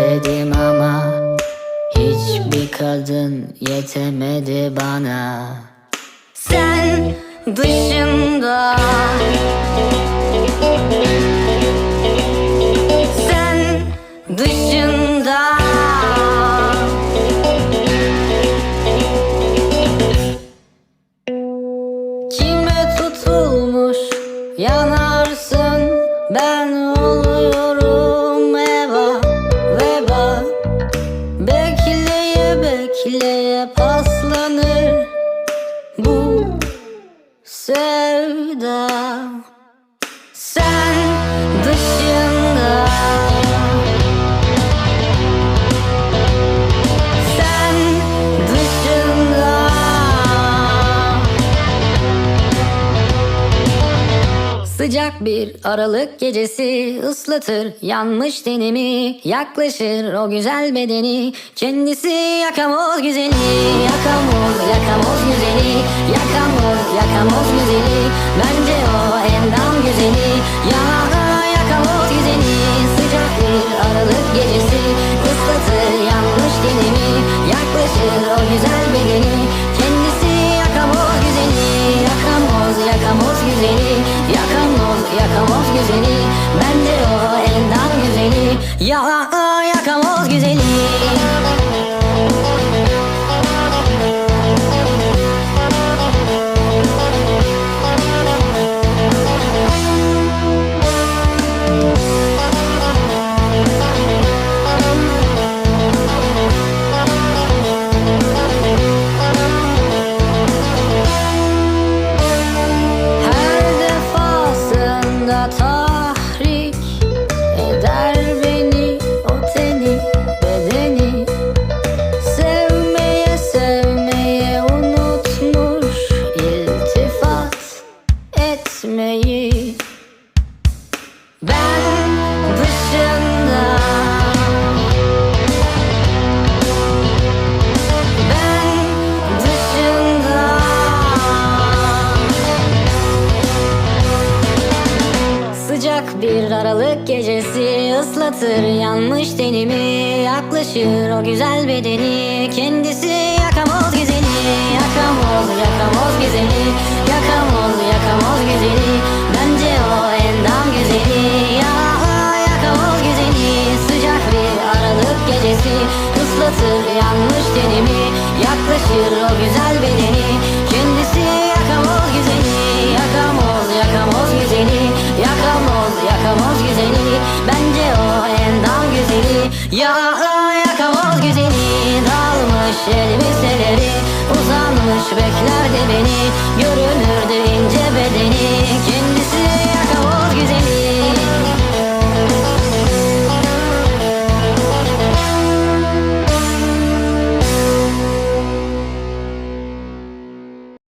istedim ama Hiçbir kadın yetemedi bana. Sen dışında bir aralık gecesi ıslatır yanmış tenimi Yaklaşır o güzel bedeni. Kendisi yakamoz güzeli Yakamoz yakamoz güzeli Yakamoz yakamoz güzeli. Bence o yakamoz Sıcak bir aralık gecesi ıslatır yanmış tenimi Yaklaşır o güzel bedeni. Kendisi yakamoz güzeli Yakamoz yakamoz güzeli Yakamoz yakamoz güzeli Bence o endam güzeli Ya yakamoz güzeli Sıcak bir aralık gecesi ıslatır yanmış tenimi Yaklaşır o güzel bedeni Yanmış elbiseleri uzanmış beklerdi beni. Görünürdü ince bedeni